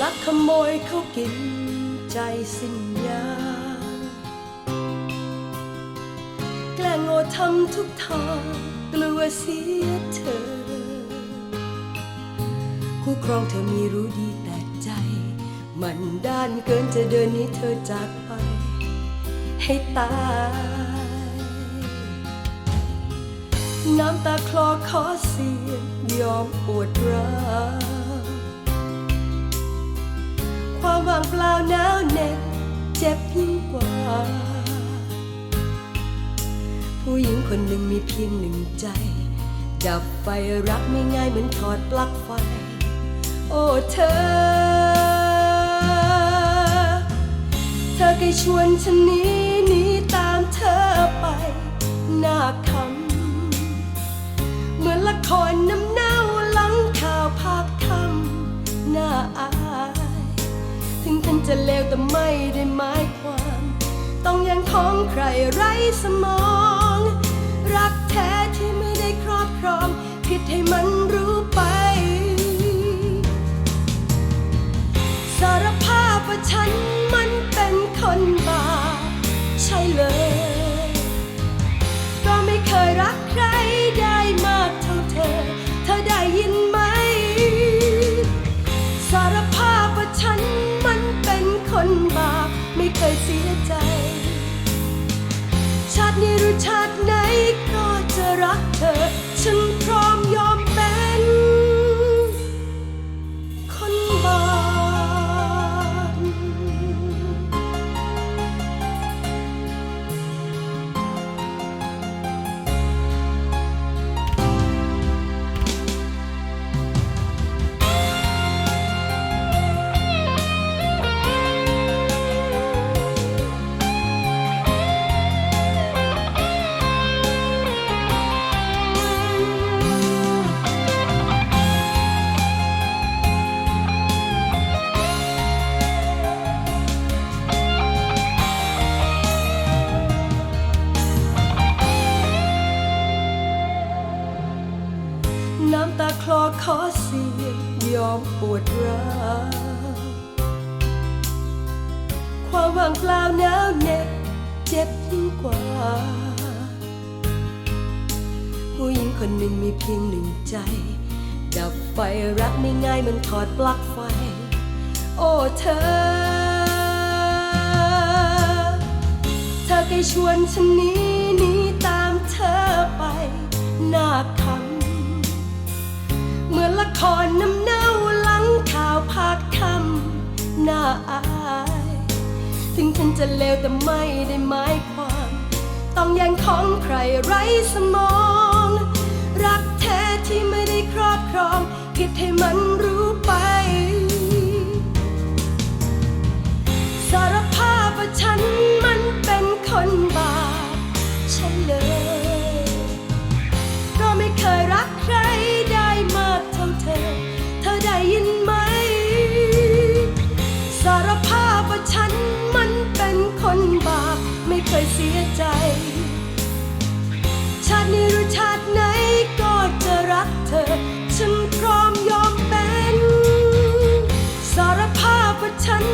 ลักขโมยเขากินใจสิ้นยา แกล้งโง่ทำทุกทางกลัวเสียเธอ คู่ครองเธอมีรู้ดีแต่ใจ มันด้านเกินจะเดินนี้เธอจากไป ให้ตาย น้ำตาคลอขอเสียยอมปวดร้าว ความว่างเปล่าหนาวเหน็บเจ็บยิ่งกว่า ผู้หญิงคนหนึ่งมีเพียงหนึ่งใจ ดับไฟรักไม่ง่ายเหมือนถอดปลั๊กไฟ โอ้เธอ เธอเคยชวนฉันหนี้หนีตามเธอไป หน้าคำเหมือนละครน้ำ จะเลวแต่ไม่ได้หมายความ ต้องยังท้องใครไร้สมอง รักแท้ที่ไม่ได้ครอบครอง ผิดให้มันรู้ไป เสียใจ ชาตินี้หรือชาติ ขอเสียงยอมปวดร้าวความว่างเปล่าหนาวเหน็บเจ็บยิ่งกว่า ผู้หญิงคนหนึ่งมีเพียงหนึ่งใจ ดับไฟรักไม่ง่ายเหมันถอดปลั๊กไฟ โอ้เธอ เธอเคยชวนฉันหนี้หนีตามเธอไปหน้าคำเหมือนละ ครน้ำเน่าหลังข่าวภาคคำน่าอาย ถึงฉันจะเลวแต่ไม่ได้หมายความ ต้องแย่งของใครไร้สมอ ชาตินี้หรือชาติไหนก็จะรักเธอ ฉันพร้อมยอมเป็น สารภาพว่าฉัน